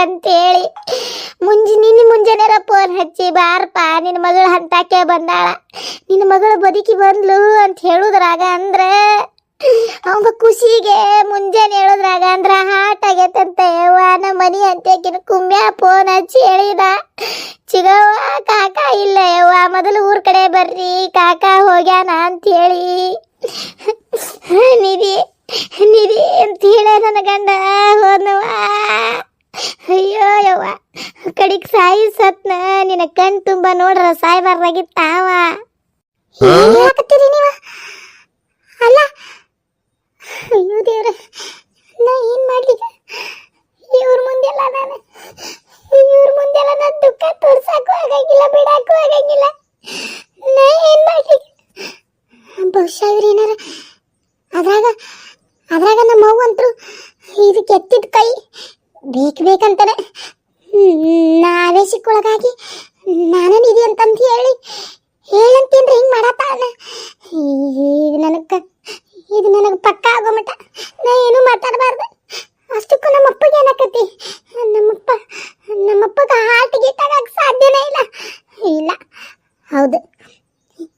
ತೋರಿಸ್ಬೇಕಂತೇಳಿ ಮುಂಜಿ ನಿನ್ನ ಮುಂಜಾನೆರ ಫೋನ್ ಹಚ್ಚಿ, ಬಾರಪ್ಪ, ನಿನ್ನ ಮಗಳು ಹಂತಾಕೆ ಬಂದಾಳ. ನಿನ್ನ ಮಗಳು ಬದುಕಿ ಬಂದ್ಲು ಅಂತ ಹೇಳುದ್ರಾಗ ಅಂದ್ರೆ, ಅವಂಗ ಖುಷಿಗೆ ಮುಂಜಾನೆ ಹೇಳುದ್ರಾಗ ಅಂದ್ರ, ಹಾಟ್ ಆಗೈತಂತ ಯವ್ವ ನಮ್ಮ ಮನಿ ಅಂತ್ಯಕಿನ ಕುಂಬ್ಯಾ ಫೋನ್ ಹಚ್ಚಿ ಹೇಳಿದ. ಚಿಗವ್ವ, ಕಾಕ ಇಲ್ಲ ಯವ್ವ ಮೊದಲು ಊರ್ ಕಡೆ ಬರ್ರಿ, ಕಾಕ ಹೋಗ್ಯಾನ ಅಂತ ಹೇಳಿ. ನಿಧಿ ನಿಧಿ ಅಂತ ಹೇಳ ನನ್ನ ಗಂಡ ಹೋದ್ನವ ಅಯ್ಯೋ ಯವ್ವ ಕಡಿಗೆ ಸಾಯಿ ಸತ್ನ ನಿನ್ನ ಕಣ್ ತುಂಬ ನೋಡ್ರ ಸಾಯ್ಬಾರ್ದಾಗಿತ್ತಾವ ಹೇಳಕತ್ತೀರಿ ನೀವ? ಅಲ್ಲ ಅಯ್ಯೋ ದೇವ್ರೆ ನಾ ಏನ್ ಮಾಡ್ಲಿ ಇವ್ರ ಮುಂದೆಲ್ಲ ನಾನು ಇವ್ರ ಮುಂದೆಲ್ಲ ನನ್ನ ದುಃಖ ತೋರ್ಸಕ್ಕೂ ಆಗಂಗಿಲ್ಲ ಬಿಡಕ್ಕೂ ಆಗಂಗಿಲ್ಲ. ನಾ ಏನ್ ಮಾಡ್ಲಿ ಬಹುಶಃ ಇವ್ರು ಏನಾರ ಅದ್ರಾಗ ಅದ್ರಾಗ ನಮ್ಮ ಅವ್ವ ಅಂತೂ ಇದಕ್ಕೆ ಎತ್ತಿದ ಕೈ ಬೇಕು ಬೇಕಂತಾನೆ ನಾವೇ ಸಿಕ್ಕೊಳಗಾಗಿ ನಾನು ನಿಧಿ ಅಂತಂತ ಹೇಳಿ ಹೇಳಂತೇನ್ರಿ ಹಿಂಗ್ ಮಾಡತ್ತಾಳ ಇದು ನನಗ ಇದು ನನಗೆ ಪಕ್ಕ ಆಗೋ ಮಟ ನಾ ಏನು ಮಾತಾಡಬಾರ್ದು. ಅಷ್ಟಕ್ಕೂ ನಮ್ಮಪ್ಪಗೆ ಏನಾಕತಿ? ನಮ್ಮಪ್ಪ, ನಮ್ಮಪ್ಪಗ ಹಾರ್ಟ್ ಗೀಟ್ ಆಗಕ್ಕೆ ಸಾಧ್ಯನೇ ಇಲ್ಲ. ಇಲ್ಲ. ಹೌದು.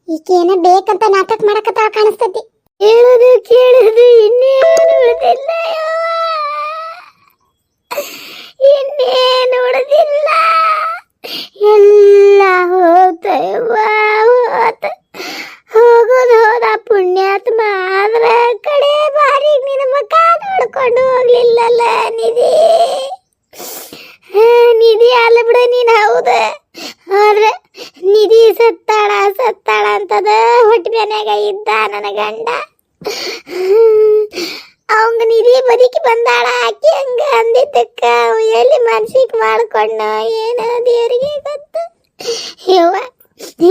ಈಕೆ ಏನೋ ಬೇಕಂತ ನಾಟಕ ಮಾಡಕತ್ತಾಳ ಕಾಣಿಸ್ತತಿ ಹೇಳೋದು ಕೇಳೋದು ಇನ್ನೇನು ಉಳಿದಿಲ್ಲ ಇನ್ನೇನು ಉಳಿದಿಲ್ಲ ಎಲ್ಲ ಹೋತವ್ವ ಹೋತ ಹೋಗೋದು ಹೋದ ಪುಣ್ಯಾತ್ಮ ಆದ್ರ ಕಡೆ ಬಾರಿ ನಿನ್ನ ಮಕ ನೋಡ್ಕೊಂಡು ಹೋಗ್ಲಿಲ್ಲಲ್ಲ ನಿಧಿ ಹಾ, ನಿಧಿ ಅಲ್ಲ ಬಿಡ ನೀನ್ ಹೌದ ಆದ್ರೆ ನಿಧಿ ಸತ್ತಾಳ ಸತ್ತಾಳ ಅಂತದ ಹೊಟ್ಟೆ ಮನ್ಯಾಗ ಇದ್ದ ನನ್ನ ಗಂಡ. ಅವಂಗ ನಿಧಿ ಬದುಕಿ ಬಂದಾಳ, ಆಕಿ ಹಂಗ ಅಂದಿದ್ದಕ್ಕ ಎಲ್ಲಿ ಮನ್ಸಿಗೆ ಮಾಡ್ಕೊಂಡ, ಏನೋ ದೇವರಿಗೆ ಗೊತ್ತು? ಯವ್ವ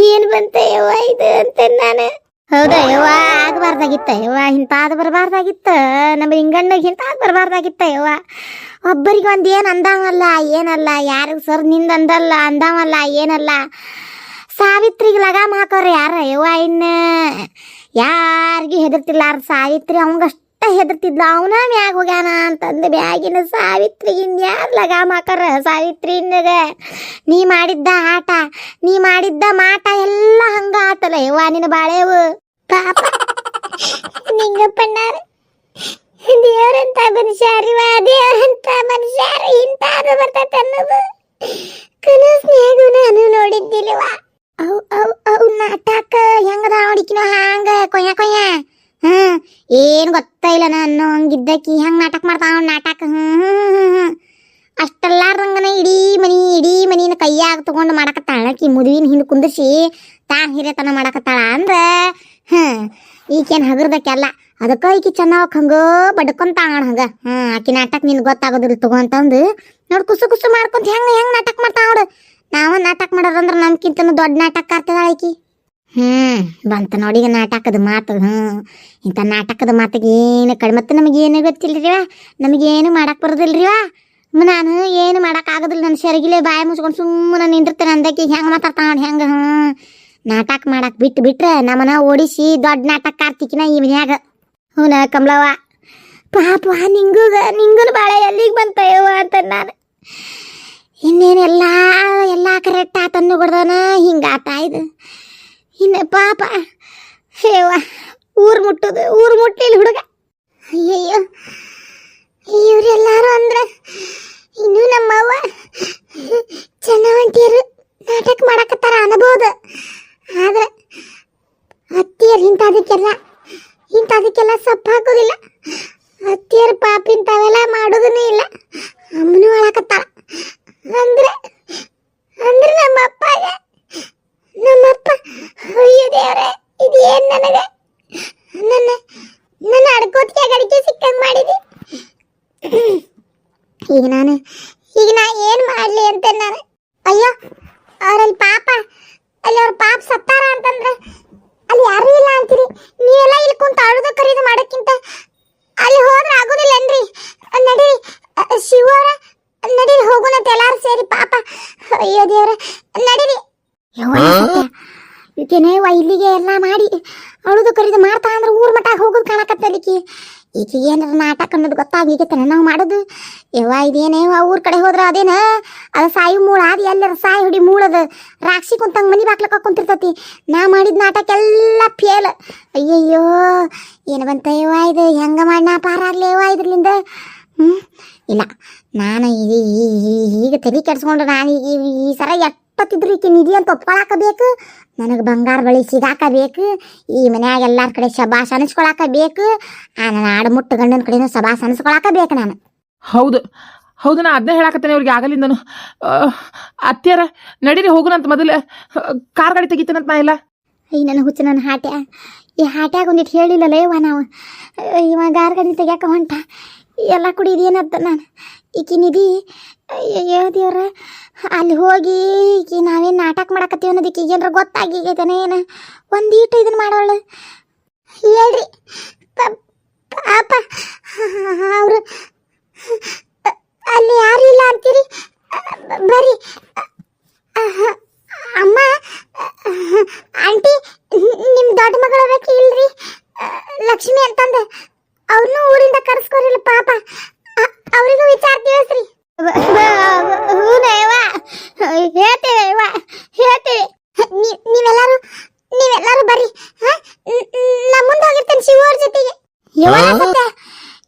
ಏನ್ ಬಂತ ಯವ್ವ ಇದು ಅಂತ ನಾನು. ಹೌದಾ ಯವ್ವ, ಆಗಬಾರ್ದಾಗಿತ್ತ ಯವ್ವ, ಇಂತಾದ ಬರಬಾರ್ದಾಗಿತ್ತ, ನಮ್ಮ ಹಿಂಗಣ್ಣಗೆ ಇಂತಾದ ಬರಬಾರ್ದಾಗಿತ್ತ ಯವ್ವ. ಒಬ್ಬರಿಗೆ ಒಂದ್ ಏನ್ ಅಂದಾವಲ್ಲ, ಏನಲ್ಲ, ಯಾರು ಸರ್ನಿಂದ ಅಂದಲ್ಲ, ಅಂದಾವಲ್ಲ, ಏನಲ್ಲ. ಸಾವಿತ್ರಿಗೆ ಲಗಾಮ್ ಹಾಕೋರು ಯಾರ ಯವ್ವ ಇನ್ನ? ಯಾರಿಗೂ ಹೆದರ್ತಿಲ್ಲಾರ ಸಾವಿತ್ರಿ? ಅವಂಗಷ್ಟ ಹೆದರ್ತಿದ್ಲ. ಅವನ ಮ್ಯಾಗ ಹೋಗ್ಯಾನ ಅಂತಂದು ಬ್ಯಾಗಿನ ಸಾವಿತ್ರಿಗಿನ್ ಯಾರು ಲಗಾಮ್ ಹಾಕರ ಸಾವಿತ್ರಿ ನೀ ಮಾಡಿದ್ದ ಆಟ, ನೀ ಮಾಡಿದ್ದ ಮಾಟ ಎಲ್ಲ ಹಂಗ ಆತಲ್ಲ ಯವ್ವ ನಿನ್ನ ಬಾಳೆವು ಪಾಪ. ನಿಂಗಪ್ಪಣ್ಣಾರ ದೇವರಂತ ಮನುಷ್ಯರಿವ, ದೇವರಂತ ಮನುಷ್ಯರು ಇಂತ ಬರ್ತೈತೆ ಅನ್ನೋದು. ಕನಸ್ನ್ಯಾಗು ನಾನು ನೋಡಿದ್ದಿಲ್ವ ಅವು ಅವು. ನಾಟಕ ಹೆಂಗದ ಹೊಡಿಕಿನೋ ಹಂಗ ಕೊಯ್ಯ ಕೊಯ್ಯ. ಹ್ಮ್, ಏನು ಗೊತ್ತ ಇಲ್ಲ ನಾನು ಹಂಗಿದ್ದಕ್ಕಿ ಹೆಂಗ್ ನಾಟಕ ಮಾಡ್ತಾವ ನಾಟಕ. ಹ್ಮ್ ಅಷ್ಟಲ್ಲಾರ್ದಂಗನ ಇಡೀ ಮನಿ, ಇಡೀ ಮನಿನ ಕೈಯಾಗ ತಗೊಂಡು ಮಾಡಕತ್ತಾಳ. ಆಕಿ ಮುದುವಿನ ಹಿಂದೆ ಕುಂದಿಸಿ ತಾ ಹಿರೇತನ ಮಾಡಕತ್ತಾಳ ಅಂದ್ರ, ಹ್ಮ್, ಈಕೇನ್ ಹಗರ್ದಕ್ಕೆಲ್ಲ. ಅದಕ್ಕ ಈಕಿ ಚೆನ್ನಾಗ್ ಹಂಗ ಬಡ್ಕೊಂತಾಳ ಹಂಗ. ಹ್ಮ್, ಆಕಿ ನಾಟಕ ನಿನ್ ಗೊತ್ತಾಗೋದಿಲ್ಲ ತಗೋ ಅಂತಂದು. ನೋಡ್ ಕುಸು ಕುಸು ಮಾಡ್ಕೊಂತ ಹೆಂಗ್ ಹೆಂಗ್ ನಾಟಕ ಮಾಡ್ತಾ ನೋಡು. ನಾವ ನಾಟಕ ಮಾಡೋದಂದ್ರ ನಮ್ಕಿಂತನೂ ದೊಡ್ಡ ನಾಟಕ ಆಡ್ತಿದಾಳ ಆಕಿ. ಹ್ಮ್, ಬಂತ ನೋಡಿ ಈಗ ನಾಟಕದ ಮಾತು, ಹ್ಮ್. ಇಂಥ ನಾಟಕದ ಮಾತಿಗೆ ಏನು ಕಡಿಮೆ ನಮಗೇನು ಗೊತ್ತಿಲ್ರಿವ ನಮಗೇನು ಮಾಡಕ್ ಬರೋದಿಲ್ರಿವ ನಾನು ಏನು ಮಾಡಕ್ ಆಗೋದಿಲ್ಲ ನನ್ನ ಸೆರಗಿಲೆ ಬಾಯಿ ಮುಚ್ಕೊಂಡು ಸುಮ್ಮನೆ ನಿಂದಿರ್ತೇನೆ ಅಂದಕ್ಕೆ ಹೆಂಗೆ ಮಾತಾಡ್ತಾಳ ಹೆಂಗೆ, ಹ್ಮ್. ನಾಟಕ ಮಾಡಕ್ ಬಿಟ್ಟು ಬಿಟ್ರೆ ನಮ್ಮನ ಓಡಿಸಿ ದೊಡ್ಡ ನಾಟಕ ಕಾರ್ತಿಕಿನ ಈ ಮನ್ಯಾಗ. ಹೂನ ಕಮಲವ್ವ? ಪಾಪ ನಿಂಗೂಗ ನಿಂಗೂ ಬಾಳೆ ಎಲ್ಲಿಗೆ ಬಂತಯ್ಯವ್ವ ಅಂತ ನಾನು. ಇನ್ನೇನೆಲ್ಲ ಎಲ್ಲ ಕರೆಕ್ಟ್ ಆತನ್ನು ಕೊಡ್ದಾನ ಹಿಂಗಾತ ಇದು. ಇನ್ನು ಪಾಪ, ಹೇವ, ಊರು ಮುಟ್ಟುದು, ಊರು ಮುಟ್ಟಿಲ್ಲ ಹುಡುಗ. ಅಯ್ಯಯ್ಯೋ, ಇವರೆಲ್ಲರೂ ಅಂದ್ರೆ ಇನ್ನು ನಮ್ಮವ್ವ ಚೆನ್ನಾವಂಟಿಯರು ನಾಟಕ ಮಾಡಕತ್ತಾರ ಅನ್ಬೋದು ಆದ್ರೆ ಅತ್ತಿಯರು ಇಂಥದಕ್ಕೆಲ್ಲ ಇಂಥದಕ್ಕೆಲ್ಲ ಸೊಪ್ಪು ಹಾಕೋದಿಲ್ಲ ಅತ್ತಿಯರು ಪಾಪ ಇಂಥವೆಲ್ಲ ಮಾಡೋದನ್ನೇ ಇಲ್ಲ ಅಮ್ಮನೂ ಅಳಕತ್ತಾಳ ಅಂದ್ರೆ ಅಂದ್ರೆ ನಮ್ಮ ಅಪ್ಪಗೆ ನಮ್ಮಪ್ಪ ಅಯ್ಯೋ ದೇವ್ರೆ ಇದು ಏನ್ ನನಗೆ? ನನ್ನ ನನ್ನ ಅಡ್ಕೋತಿಗೆ ಗಡಿಗೆ ಸಿಕ್ಕಂಗ್ ಮಾಡಿದಿ? ಈಗ ನಾನು, ಈಗ ನಾ ಏನ್ ಮಾಡ್ಲಿ ಅಂತ ನಾನು, ಅಯ್ಯೋ, ಅವ್ರಲ್ಲಿ ಪಾಪ, ಅಲ್ಲಿ ಅವ್ರ ಪಾಪ ಸತ್ತಾರ ಅಂತಂದ್ರೆ, ಅಲ್ಲಿ ಯಾರು ಇಲ್ಲ ಅಂತೀರಿ? ನೀವೆಲ್ಲ ಇಲ್ಲಿ ಕುಂತ ಅಳುದ ಕರೀದು ಮಾಡೋಕ್ಕಿಂತ ಅಲ್ಲಿ ಹೋದ್ರೆ ಆಗೋದಿಲ್ಲನ್ರಿ ನಡೀರಿ ಶಿವರ ನಡೀರಿ ಹೋಗೋಣ ಎಲ್ಲಾರು ಸೇರಿ ಪಾಪ. ಅಯ್ಯೋ ದೇವ್ರ, ನಡೀರಿ. ಈಕೆನೇ ಇಲ್ಲಿಗೆ ಎಲ್ಲ ಮಾಡಿ ಅಳುದು ಕರಿದು ಮಾಡ್ತಾ ಅಂದ್ರೆ ಊರ್ ಮಟ್ಟ ಹೋಗೋದು ಕಾಣಕತ್ತದಕ್ಕೆ ಈಕೆಗೆ ಏನಾರ ನಾಟಕ ಅನ್ನೋದು ತನ ನಾವು ಮಾಡೋದು. ಯವ್ವ, ಇದೇನೇ ಊರ್ ಕಡೆ ಹೋದ್ರ ಅದೇನ? ಅದ ಸಾಯಿ ಮೂಳ ಅದು ಎಲ್ಲರ ಸಾಯಿ ಹುಡಿ ಮೂಳದ. ರಾಕ್ಷಿ ಕುಂತಂಗ್ ಮನಿ ಬಾಕ್ಲಕ್ಕ ಕುಂತಿರ್ತತಿ. ನಾ ಮಾಡಿದ ನಾಟಕ ಎಲ್ಲ ಫೇಲ್. ಅಯ್ಯಯ್ಯೋ, ಏನು ಬಂತ ಯವ್ವ ಇದು? ಹೆಂಗ ಮಾಡಿ ನಾ ಪಾರಾಗ್ಲಿ ಯವ್ವ ಇದ್ರಲಿಂದ? ಹ್ಮ್? ಇಲ್ಲ, ನಾನು ಈಗ ತಲೆ ಕೆಡ್ಸ್ಕೊಂಡು ನಾನು ಈ- ಸರ ಸರ ಎಷ್ಟೊತ್ತಿದ್ರು ಈಕೆ ನಿಧಿ ಅಂತ ಒಪ್ಕೊಳಕಬೇಕು. ನನಗೆ ಬಂಗಾರ ಬಳಿ ಸಿಗಾಕ ಬೇಕು ಈ ಮನ್ಯಾಗ ಎಲ್ಲಾರ ಕಡೆ ಶಬಾಸ್ ಅನಿಸ್ಕೊಳಕ ಬೇಕು ಆ ನನ್ನ ಆಡು ಮುಟ್ಟು ಗಂಡನ ಕಡೆನೂ ಶಬಾಸ್ ಅನಿಸ್ಕೊಳಕ ಬೇಕು ನಾನು. ಹೌದು. ಹೌದು ನಾ ಅದನ್ನೇ ಹೇಳಾಕತ್ತೇನೆ ಅವ್ರಿಗೆ ಆಗಲಿಂದನು ಅತ್ತೆಯರ ನಡೀರಿ ಹೋಗುನಂತ ಮೊದಲು ಕಾರ್ ಗಾಡಿ ತೆಗಿತೇನಂತ ನಾ ಇಲ್ಲ ಅಯ್ಯ ನನ್ನ ಹುಚ್ಚ ನನ್ನ ಹಾಟ್ಯ. ಈ ಹಾಟ್ಯಾಗ ಒಂದಿಟ್ಟು ಹೇಳಿಲ್ಲಲ್ಲ ಇವ ನಾವು. ಇವ ಗಾರ್ ಗಾಡಿ ತೆಗ್ಯಾಕ ಹೊಂಟ. ಎಲ್ಲ ಕುಡಿ ಇದೇನತ್ತ ನಾನು. ಈಕಿ ನಿಧಿ ಅಯ್ಯಯ್ಯೋ ದೇವ್ರ, ಅಲ್ಲಿ ಹೋಗಿ ಈಕಿ ನಾವೇನು ನಾಟಕ ಮಾಡಕತ್ತೀವಿ ಅನ್ನೋದಕ್ಕೆ ಗೊತ್ತಾಗಿ ಗೊತ್ತಾಗಿಗೈತೇನೆ ಏನು? ಒಂದೀಟು ಇದನ್ನು ಮಾಡೋಳು. ಹೇಳ್ರಿ. ಪಾಪ ಅವರು ಅಲ್ಲಿ ಯಾರು ಇಲ್ಲ ಅಂತೀರಿ ಬರ್ರಿ ಅಮ್ಮ ಆಂಟಿ ನಿಮ್ ದೊಡ್ಡ ಮಗಳ ಬೇಕಿ ಇಲ್ರಿ ಆ, ಲಕ್ಷ್ಮಿ ಅಂತಂದ ಅವ್ರನ್ನೂ ಊರಿಂದ ಕರ್ಸ್ಕೊರಿಲ್ಲ ಪಾಪ ಅ- ಅವ್ರಿಗೂ ವಿಚಾರ ತಿಳಿಸ್ರಿ ಹೂನೇವ ಹೇಳ್ತೇವೆ ಇವ ಹೇಳ್ತೇವೆ ನೀ- ನೀವೆಲ್ಲರೂ ಬರ್ರಿ? ನ್- ಮುಂದೆ ಹೋಗಿರ್ತೇನೆ ಶಿವ ಅವ್ರ ಜೊತೆಗೆ. ಈಕೇನಾರ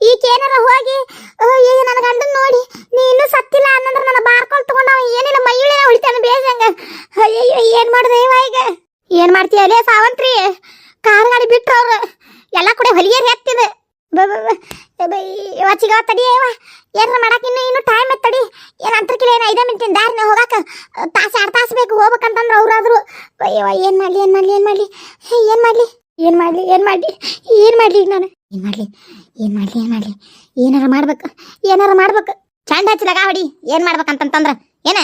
ಈಗೇನಾರ ಹೋಗಿ ಈಗ ನನ್ನ ಗಂಡನ್ ನೋಡಿ. ನೀ ಇನ್ನೂ ಸತ್ತಿಲ್ಲ ಅನ್ನಂದ್ರೆ ನನ್ನ ಬಾರ್ಕೊಂಡು ತಗೊಂಡು ಅವ ಏನಿಲ್ಲ ಮೈಯುಳಿನ ಉಳಿತಾನೆ ಬೇಜಂಗ ಅಯ್ಯಯ್ಯೋ, ಏನ್ ಮಾಡ್ದೆ ಈಗ? ಏನ್ ಮಾಡ್ತೀಯ? ಅಲ್ಲೇ ಸಾವಂತ್ರಿ. ಕಾರ್ ಗಾಡಿ ಬಿಟ್ಟು ಅವ್ರು. ಎಲ್ಲ ಕೂಡ ಹೊಲಿಗೆರ್ ಎತ್ತಿದೆ ಇವತ್ತಿಗ ತಡಿ ಇವ ಏನಾರ ಮಾಡಕ್ ಇನ್ನು ಇನ್ನು ಟೈಮ್ ತಡಿ. ಏನ್ ಅಂತರ್ಕಿಲ್ಲ ಏನ್ ಐದೇ ಮಿನಿಟಿನ ದಾರಿನ ಹೋಗಾಕ ತಾಸು ಎರಡು ತಾಸು ಬೇಕು ಹೋಗ್ಬೇಕಂತಂದ್ರೆ ಅವ್ರಾದ್ರು ಏನ್ ಮಾಡ್ಲಿ ಏನ್ ಮಾಡ್ಲಿ ಏನ್ ಮಾಡ್ಲಿ? ಏನ್ ಮಾಡ್ಲಿ? ಏನ್ ಮಾಡ್ಲಿ ಏನ್ ಮಾಡ್ಲಿ? ಏನ್ ಮಾಡ್ಲಿ ಈಗ ನಾನು? ಏನ್ ಮಾಡ್ಲಿ? ಏನ್ ಮಾಡ್ಲಿ ಏನ್ ಮಾಡ್ಲಿ? ಏನಾರ ಮಾಡ್ಬೇಕು? ಏನಾರ ಮಾಡ್ಬೇಕು? ಚಂಡ ಹಚ್ಚಿದಾಗ ಹೊಡಿ. ಏನ್ ಮಾಡ್ಬೇಕಂತಂದ್ರ ಏನ?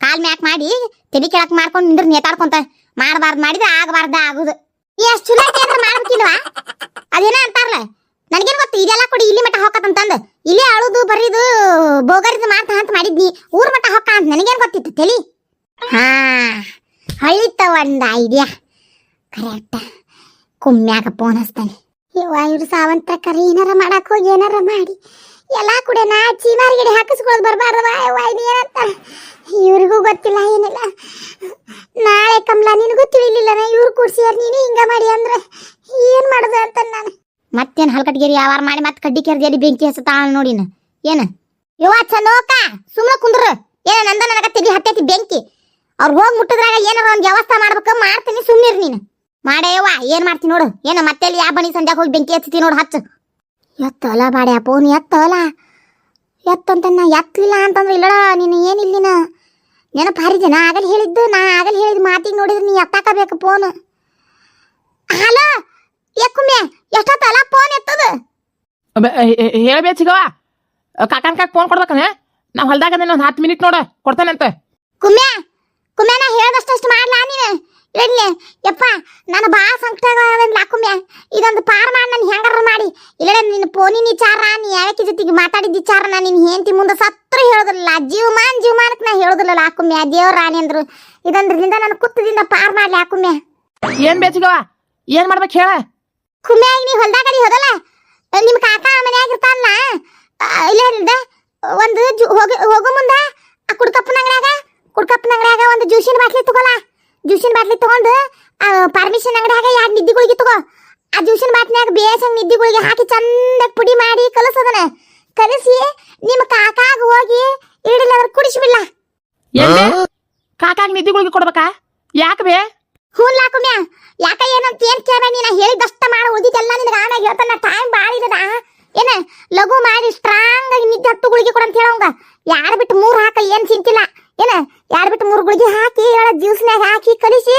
ಕಾಲ್ ಮ್ಯಾಕ್ ಮಾಡಿ, ತಲೆ ಕೆಳಕ್ ಮಾಡ್ಕೊಂಡು ನಿಂದ್ರ ನೇತಾಡ್ಕೊಂತ ಮಾಡಬಾರ್ದು ಮಾಡಿದ್ರೆ ಆಗಬಾರ್ದ ಆಗುದು. ಎಷ್ಟು ಚಲೋ ಮಾಡ್ಬೇಕಿಲ್ವಾ ಅದೇನ ಅಂತಾರಲ್ಲ ನನಗೇನು ಗೊತ್ತು? ಇದೆಲ್ಲ ಕೊಡಿ, ಇಲ್ಲಿ ಮಟ್ಟ ಹೋಗತ್ತಂತಂದು ಇಲ್ಲೇ ಅಳುದು ಬರೀದು ಬೋಗರಿದು ಮಾತ ಅಂತ ಮಾಡಿದ್ನಿ. ಊರ್ ಮಟ್ಟ ಹೊಕ್ಕ ಅಂತ ನನಗೇನ್ ಗೊತ್ತಿತ್ತು ತಲಿ ಹಾ ಹಳಿತ ಒಂದ ಐಡಿಯಾ ಕರೆಕ್ಟ್ ಕುಮ್ಮ್ಯಾಗ ಫೋನ್ ಹಚ್ತಾನೆ. ಇವ್ರು ಸಾವಂತ ಕರಿ, ಏನಾರ ಮಾಡಕ್ ಹೋಗಿ, ಏನಾರ ಮಾಡಿ. ಎಲ್ಲಾ ಕೂಡ ನಾ ಮಾರ್ಗಡೆ ಹಾಕಿಸ್ಕೊಳ್ಳೋದು ಬರಬಾರ್ದವ ಏನಂತ? ಇವ್ರಿಗೂ ಗೊತ್ತಿಲ್ಲ, ಏನಿಲ್ಲ. ನಾಳೆ ಕಮಲ, ನಿನಗೂ ತಿಳಿಲಿಲ್ಲ ಇವ್ರು ಕೂಡ್ಸಿಯಾರ ನೀನು ಹಿಂಗ ಮಾಡಿ ಅಂದ್ರೆ ಏನ್ ಮಾಡುದು ಅಂತ ನಾನು ಮತ್ತೇನ್ ಹಲ್ಕಟ್ಗೇರಿ ಯಾವಾರ ಮಾಡಿ ಮತ್ತೆ ಕಡ್ಡಿ ಕೆರ್ದಿ ಬೆಂಕಿ ಹಚ್ಚತಾ ನೋಡಿನ ಏನ? ಯವ್ವ ಚಂದೋಕ ಸುಮ್ಮನೆ ಕುಂದ್ರ. ಏನ ನಂದ ನನಗ ತೆಗಿ ಹತ್ತೈತಿ ಬೆಂಕಿ. ಅವ್ರು ಹೋಗಿ ಮುಟ್ಟಿದ್ರಾಗ ಏನಾರ ಒಂದು ವ್ಯವಸ್ಥೆ ಮಾಡ್ಬೇಕು, ಮಾಡ್ತೀನಿ ಸುಮ್ಮನಿರ್ ನೀನು. ಮಾಡೇಯವ್ವ ಏನ್ ಮಾಡ್ತಿ ನೋಡು. ಏನ ಮತ್ತೆ ಯಾವ ಬಣಿ ಸಂಜಾಗ ಹೋಗಿ ಬೆಂಕಿ ಹಚ್ಚತಿ ನೋಡು, ಹಚ್ಚು. ಎತ್ತಲ ಬಾಡ್ಯಾ ಫೋನ್ ಎತ್ತಲ. ಎತ್ತಂತ ನಾ ಎತ್ತಲಿಲ್ಲ ಅಂತಂದ್ರೆ ಇಲ್ಲಡ, ನೀನು ಏನಿಲ್ಲ ನೀನು. ನೆನಪು ಹಾರಿದೆನಾ ಆಗಲ್ ಹೇಳಿದ್ದು, ನಾ ಆಗಲ್ ಹೇಳಿದ ಮಾತಿಗೆ ನೋಡಿದ್ರೆ ನೀ ಎತ್ತಾಕಬೇಕು ಫೋನ್. ಹಲೋ! ಯಾಕುಮ್ಮೆ ಎಷ್ಟೊತ್ತಲ್ಲ ಫೋನ್ ಎತ್ತದು? ಹೇಳಬೇ ಚಿಗವ ಕಾಕನ್ ಕಾಕ್ ಫೋನ್ ಕೊಡ್ಬೇಕನೆ ನಾವು ಹೊಲ್ದಾಗ ಒಂದು ಹತ್ತು ಮಿನಿಟ್ ನೋಡ ಕೊಡ್ತಾನಂತೆ. ಕುಮ್ಯಾ ಕುಮ್ಯಾ ನಾ ಹೇಳ್ದಷ್ಟು ಮಾಡ್ಲಾ ನೀನು? ಇಡ್ಲಿ ಯಪ್ಪ ನಾನು ಭಾಳ ಸಂಕಟ ಕುಮ್ಯ. ಇದೊಂದು ಪಾರ್ ಮಾಡಿ ನಾನು ಹೆಂಗಾರ ಮಾಡಿ. ಇಲ್ಲ ನಿನ್ನ ಫೋನಿನ ವಿಚಾರ ನೀ ಯಾಕೆ ಜೊತೆಗೆ ಮಾತಾಡಿದ ವಿಚಾರ ನಾನು ನಿನ್ನ ಹೆಂಡತಿ ಮುಂದೆ ಸತ್ರ ಹೇಳೋದಿಲ್ಲ ಜೀವಮಾನ್ ಜೀವಮಾನಕ್ಕೆ ನಾ ಹೇಳೋದಿಲ್ಲ ಆಕುಮ್ಯ ದೇವ್ರ ರಾಣಿ ಅಂದ್ರು. ಇದೊಂದ್ರಿಂದ ನಾನು ಕುತ್ತದಿಂದ ಪಾರ್ ಮಾಡ್ಲಿ ಆಕುಮ್ಯ ಏನ್ ಬೇ ಚಿಗವ ಏನ್ ಮಾಡ್ಬೇಕು ಹೇಳ? ಕುಮ್ಯ ಈಗ ನೀ ಹೊಲ್ದಾಗ ಅದಿ ಹೋದಲ್ಲ? ನಿಮ್ಮ ಕಾಕ ಮನ್ಯಾಗ ಇರ್ತಾನಲ್ಲ ಇಲ್ಲ ಇಲ್ದ ಒಂದು ಹೋಗಿ, ಹೋಗೋ ಮುಂದ. ಆ ಕುಡ್ಕಪ್ಪನ ಅಂಗಡ್ಯಾಗ ಕುಡ್ಕಪ್ಪನ ಅಂಗಡ್ಯಾಗ ಒಂದು ಜ್ಯೂಸಿನ ಬಾಟ್ಲಿ ತಗೋಲ್ಲ ಜ್ಯೂಸಿನ ಬಾಟ್ಲಿ ತಗೊಂಡು ಪರ್ಮಿಷನ್ ಅಂಗಡ್ಯಾಗ ಎರಡು ನಿದ್ದಿಗಳಿಗೆ ತಗೋ. ಆ ಜ್ಯೂಸಿನ ಬಾಟ್ನ್ಯಾಗ ಬೇಸಂಗ್ ನಿದ್ದಿಗಳಿಗೆ ಹಾಕಿ ಚಂದಾಗ ಪುಡಿ ಮಾಡಿ ಕಲಸದನ. ಕಲಸಿ ನಿಮ್ಮ ಕಾಕಾಗ ಹೋಗಿ ಇಡಿಲ್ಲ ಅದ್ರ ಕುಡಿಸ್ಬಿಡ್ಲ. ಕಾಕಾಗ್ ನಿದ್ದಿಗಳಿಗೆ ಕೊಡ್ಬೇಕಾ? ಯಾಕೆ ಬೇ ಹೂನ್ ಲಾಕುಮ್ಯ ಯಾಕ ಏನಂತ ಏನ್ ಕೇಳ್ಬೇಡ ನೀನ ಹೇಳಿದಷ್ಟ ಮಾಡಿ ಉಳಿದಿದ್ದೆಲ್ಲ ನಿನಗೆ ಆಮ್ಯಾಗ ಹೇಳ್ತಾನ ಟೈಮ್ ಭಾಳ ಇರದ ಏನ ಲಘು ಮಾಡಿ ಸ್ಟ್ರಾಂಗ್ ಆಗಿ ನಿದ್ದೆ ಹತ್ತು ಗುಳಿಗೆ ಕೊಡಂತ ಹೇಳವಂಗ ಯಾರು ಬಿಟ್ಟು ಮೂರು ಹಾಕ ಏನ್ ಚಿಂತಿಲ್ಲ ಏನ ಯಾರು ಬಿಟ್ಟು ಮೂರು ಗುಳಿಗೆ ಹಾಕಿ ಹೇಳ ಜ್ಯೂಸ್ನ್ಯಾಗ ಹಾಕಿ ಕಲಿಸಿ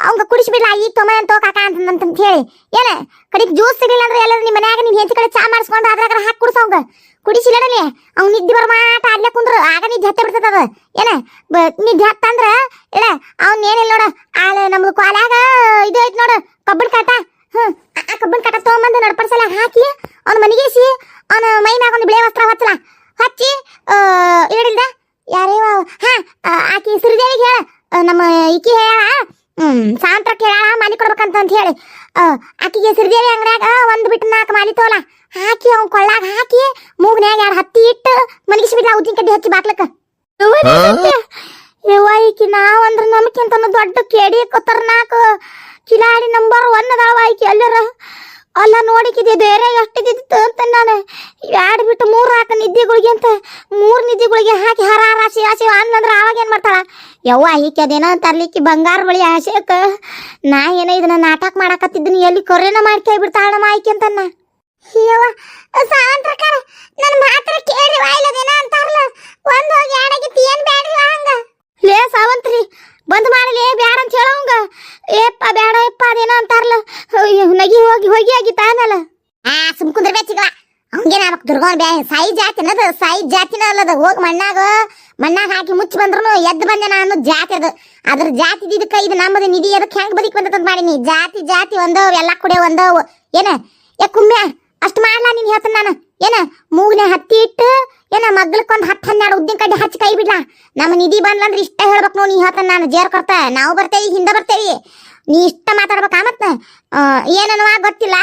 ಅವಂಗ ಕುಡಿಸ್ಬಿಡ್ಲ ಈಗ ತೊಮ ಅಂತ ಕಾಕ ಅಂತ ಹೇಳಿ ಏನ ಕಡಿಗೆ ಜ್ಯೂಸ್ ಸಿಗಲಿಲ್ಲ ಅಂದ್ರೆ ಎಲ್ಲರೂ ನಿಮ್ಮ ಮನ್ಯಾಗ ನೀನ್ ಹೆಂಚ ಕಡೆ ಚಾ ಮಾಡಿಸ್ಕೊಂಡು ಅದ್ರಾಗ ಹಾಕಿ ಕುಡ್ಸವಂಗ ಕುಡಿಸಿಲ್ಲಡಲಿ ಅವ್ನು ನಿದ್ದೆ ಬರ ಕುಂದ್ರು. ಆಗ ನಿದ್ದೆ ಹತ್ತೆ ಬಿಡ್ತದ ಏನ? ನಿದ್ದೆ ಹತ್ತಂದ್ರ ಇಲ್ಲ ಅವ್ನ ಏನಿಲ್ಲ ನೋಡ. ಆಳ ನಮ್ದು ಕ್ವಾಲ್ಯಾಗ ಇದು ಐತ್ ನೋಡು. ಕಬ್ಬಿಣ ಕಾಟ. ಹ್ಮ್. ಆ ಕಬ್ಬಿಣ ಕಾಟ ತಗೊಂಬಂದು ನಡ್ಪಡ್ಸಲ ಹಾಕಿ ಅವ್ನ ಮನಿಗೇಸಿ ಅವನ ಮೈ ಮ್ಯಾಗ ಒಂದು ಬಿಳೆ ವಸ್ತ್ರ ಹಚ್ಚಲ ಹಚ್ಚಿ ಇಡಿಲ್ದ ಯಾರೇ ಹಾ ಆಕಿ ಸುರಿದೇವಿಗೆ ಹೇಳ. ನಮ್ಮ ಈಕಿ ಹೇಳ. ಹ್ಮ್ ಸಾಂತ್ರ ಕೇಳಾಳ ಮಾಲಿ ಕೊಡ್ಬೇಕಂತ ಅಂತ ಹೇಳಿ. ಆ, ಆಕಿಗೆ ಸಿರಿದೇವಿ ಅಂಗಡ್ಯಾಗ ಒಂದ್ ಬಿಟ್ಟು ನಾಲ್ಕು ಮಾಲಿ ತೋಲ. ಹಾಕಿ ಅವ್ನ ಕೊಳ್ಳಾಗ ಹಾಕಿ ಮೂಗ್ನ್ಯಾಗ ಎರಡು ಹತ್ತಿ ಇಟ್ಟು ಮಲಗಿಸಿ ಬಿಡ್ಲಾ ಉದ್ದಿನ ಕಡ್ಡಿ ಹಚ್ಚಿ ಬಾಕ್ಲಕ್ಕ. ಯವ್ವ ಈಕಿ ನಾವ್ ಅಂದ್ರ ನಮ್ಕಿಂತ ದೊಡ್ಡ ಕೇಡಿ ಖತರ್ನಾಕ್ ಕಿಲಾಡಿ ನಂಬರ್ ಒನ್ ಅದಾವ ಈಕಿ ಎಲ್ಲರ ಅಲ್ಲ ನೋಡಿಕಿದೆ ಬೇರೆ ಎಷ್ಟಿದ್ದಿತ್ತು ಅಂತ ನಾನು. ಎರಡು ಬಿಟ್ಟು ಮೂರು ಹಾಕ ನಿದ್ದೆಗಳಿಗೆ ಅಂತ. ಮೂರು ನಿದ್ದೆಗಳಿಗೆ ಹಾಕಿ ಹರ ರಾಶಿ ರಾಶಿ ಅನ್ನಂದ್ರ ಅವಾಗ ಏನ್ ಮಾಡ್ತಾಳ? ಯವ್ವ, ಈಕೆ ಅದೇನೋ ತರ್ಲಿಕ್ಕೆ ಬಂಗಾರ ಬಳಿ ಆಸೆಕ ನಾ ಏನೋ ಇದನ್ನ ನಾಟಕ ಮಾಡಾಕತ್ತಿದ್ದೀನಿ, ಎಲ್ಲಿ ಕೊರೆನ ಮಾಡ್ಕೈ ಬಿಡ್ತಾಳ ಆಯ್ಕೆ ಅಂತನ್ನ. ಯವ್ವ ಸಾಂತ್ರಕಾರ ನನ್ನ ಮಾತ್ರ ಕೇಳಿ ವಾಯಿಲದೇನ ಅಂತಾರಲ್ಲ, ಒಂದು ಹೋಗಿ ಎರಡಾಗಿತ್ತು ತೀನ್ ಬೇಡ್ರಿ ಹಂಗ? ಲೇ ಸಾವಂತ್ರಿ, ಬಂದ್ ಮಾಡಲಿ ಬ್ಯಾಡ ಅಂತ ಹೇಳೋಂಗ ಏಪ್ಪ, ಬ್ಯಾಡ, ಏಪ್ಪ, ಅದೇನೋ ಅಂತಾರಲ್ಲ ನಗಿ ಹೋಗಿ ಹೋಗಿ ಆಗಿತ್ತ ಆಮೇಲೆ ಆ ಸುಮ್ ಕುಂದ್ರ ಬೇಚಿಗಳ ಆಗ್ಬೇಕು ಬ್ಯಾ, ಸಾಯಿ ಜಾತಿನ ಅದು ಸಾಯಿ ಜಾತಿನ ಅಲ್ಲದ. ಹೋಗಿ ಮಣ್ಣಾಗ ಮಣ್ಣಾಗ ಹಾಕಿ ಮುಚ್ಚಿ ಬಂದ್ರು ಎದ್ದು ಬಂದೆ ನಾನು ಜಾತಿ ಅದು. ಅದ್ರ ಜಾತಿ ಇದಕ್ಕೆ ಇದು ನಮ್ಮದು ನಿಧಿ, ಅದಕ್ಕೆ ಹೆಂಗ್ ಬದುಕಿ ಬಂದದ ಮಾಡೀನಿ ಜಾತಿ ಜಾತಿ ಒಂದವ್, ಎಲ್ಲ ಕುಡಿಯೋ ಒಂದವ್. ಏನ? ಏ ಕುಮ್ಯ ಅಷ್ಟು ಮಾಡ್ಲಾ ನೀನು ಹೇಳ್ತಾನೆ ನಾನು. ಏನ? ಮೂಗ್ನೆ ಹತ್ತಿ ಇಟ್ಟು, ಏನ ಮಗ್ಳಕ್ಕೊಂದು ಹತ್ತು ಹನ್ನೆರಡು ಉದ್ದಿನ ಕಡ್ಡಿ ಹಚ್ಚಿ ಕೈ ಬಿಡ್ಲಾ. ನಮ್ಮ ನಿಧಿ ಬಂದ್ಲಂದ್ರೆ ಇಷ್ಟ ಹೇಳ್ಬೇಕು ನೋ ನೀ ಹೇಳ್ತಾನೆ ನಾನು. ಜೇರ್ ಕೊಡ್ತ, ನಾವು ಬರ್ತೇವಿ, ಹಿಂದೆ ಬರ್ತೇವಿ. ನೀ ಇಷ್ಟ ಮಾತಾಡ್ಬೇಕಾ ಮತ್ತ? ಏನನ್ನುವ ಗೊತ್ತಿಲ್ಲ?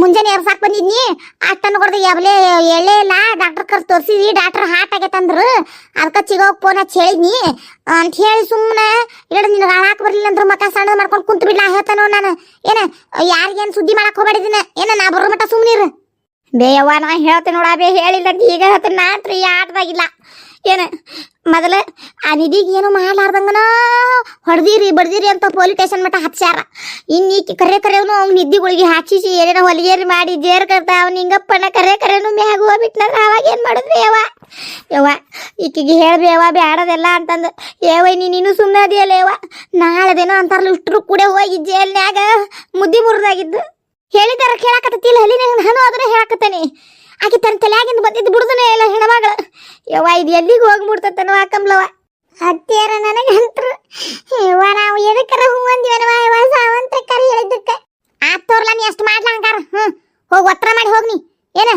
ಮುಂಜಾನೆ ಎರ್ಸಾಕ್ ಬಂದಿದ್ನಿ. ಅಷ್ಟನ್ನು ಕೊಡ್ದೆ ಎಬ್ಲೆ ಎಳೆ ಇಲ್ಲ. ಡಾಕ್ಟರ್ ಕರ್ಸ್ ತೋರ್ಸಿದ್ವಿ. ಡಾಕ್ಟರ್ ಹಾಟ್ ಆಗೈತಂದ್ರು ಅದಕ್ಕೆ ಚಿಗೋಗ್ ಫೋನ್ ಹಚ್ಚಿ ಹೇಳಿದ್ನಿ. ಅಂತ ಹೇಳಿ ಸುಮ್ಮನೆ ಎರಡು ನಿನಗೆ ಹಾಳಾಕ್ ಬರ್ಲಿಲ್ಲ ಅಂದ್ರೆ ಮಕ್ಕ ಸಣ್ಣ ಮಾಡ್ಕೊಂಡು ಕುಂತು ಬಿಡ್ಲಾ ಹೇಳ್ತಾನೋ ನಾನು. ಏನ, ಯಾರಿಗೇನು ಸುದ್ದಿ ಮಾಡಕ್ ಹೋಗ್ಬೇಡಿದಿನ ಏನ, ನಾ ಬರೋ ಮಟ್ಟ ಸುಮ್ಮನಿರು ಬೇಯವ್ವ ನಾ ಹೇಳ್ತೇನೆ ನೋಡ ಬೇ ಹೇಳಿಲ್ಲ ಈಗ ಹೇಳ್ತೇನೆ ನಾ ಹತ್ರ ಈ ಆಟದಾಗಿಲ್ಲ ಏನು, ಮೊದಲು ಆ ನಿಧಿಗೆ ಏನು ಮಾಡ್ಲಾರ್ದಂಗನ? ಹೊಡೆದಿರಿ, ಬಡ್ದಿರಿ ಅಂತ ಪೊಲೀಸ್ ಸ್ಟೇಷನ್ ಮಟ್ಟ ಹಚ್ಚಾರ ಇನ್ನು ಈಕೆ ಕರೆ ಕರೆವನು ಅವ್ನ ನಿದ್ದಿಗಳಿಗೆ ಹಾಕಿಸಿ ಏನೇನ ಹೊಲಿಗೇರಿ ಮಾಡಿ ಜೇರ್ ಕರ್ತ ಅವ್ನು ಹಿಂಗಪ್ಪನ ಕರೆ ಕರೆನು ಮ್ಯಾಗ ಹೋಗ್ಬಿಟ್ನಲ್ಲ ಅವಾಗ ಏನು ಮಾಡಿದ್ರಿ ಯವ್ವ ಯವ್ವ, ಈಕಿಗೆ ಹೇಳ್ರಿ ಯವ್ವ ಬೇಡದೆಲ್ಲ ಅಂತಂದು, ಏವ, ನೀನು ಸುಮ್ಮನೆ ಅದಿಯಲ್ಲ ನಾಳೆ ನಾಳೆದೇನೋ ಅಂತಾರಲ್ಲ ಇಷ್ಟರು ಕೂಡ ಹೋಗಿ ಜೇಲ್ನ್ಯಾಗ ಮುದ್ದಿ ಮುರಿದಾಗಿದ್ದು. ಹೇಳಿದಾರ ಕೇಳಾಕತ್ತಿಲ್ಲ ಹಲಿನ ನಾನು ಅದನ್ನ ಹೇಳಾಕತ್ತೇನೆ. ಆಕೆ ತನ್ನ ತಲೆಯಾಗಿಂದ ಬಂದಿದ್ದು ಬಿಡುದನೇ ಇಲ್ಲ ಹೆಣಮಗಳ. ಯವ್ವ, ಇದು ಎಲ್ಲಿಗೆ ಹೋಗ್ಬಿಡ್ತತನವ ಕಮ್ಲವ ಹತ್ತಿಯರ ಅಂತರು, ಯವ್ವ, ನಾವು ಎದಕ್ಕರ ಹೂ ಅಂದಿವನವ ಯವ್ವ, ಸಾವಂತ್ರಕ್ಕರ ಹೇಳಿದ್ದಕ್ಕೆ. ಆತ್ ತೋರ್ಲ, ನೀ ಅಷ್ಟು ಮಾಡ್ಲ ಹಂಗಾರ? ಹ್ಞೂ ಹೋಗಿ ಒತ್ತರ ಮಾಡಿ ಹೋಗ್ನಿ ಏನ?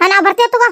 ನಾವು ಬರ್ತೇವೆ ತಗೋ.